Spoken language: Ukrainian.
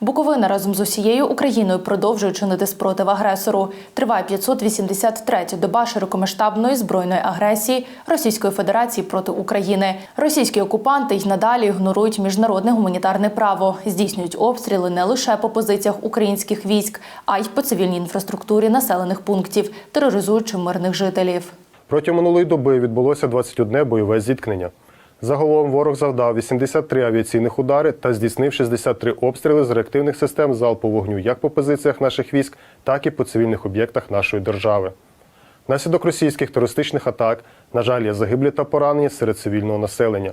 Буковина разом з усією Україною продовжує чинити спротив агресору. Триває 583 доба широкомасштабної збройної агресії Російської Федерації проти України. Російські окупанти й надалі ігнорують міжнародне гуманітарне право, здійснюють обстріли не лише по позиціях українських військ, а й по цивільній інфраструктурі населених пунктів, тероризуючи мирних жителів. Протягом минулої доби відбулося 21 бойове зіткнення. Загалом ворог завдав 83 авіаційних удари та здійснив 63 обстріли з реактивних систем залпового вогню як по позиціях наших військ, так і по цивільних об'єктах нашої держави. Наслідок російських терористичних атак, на жаль, є загиблі та поранені серед цивільного населення.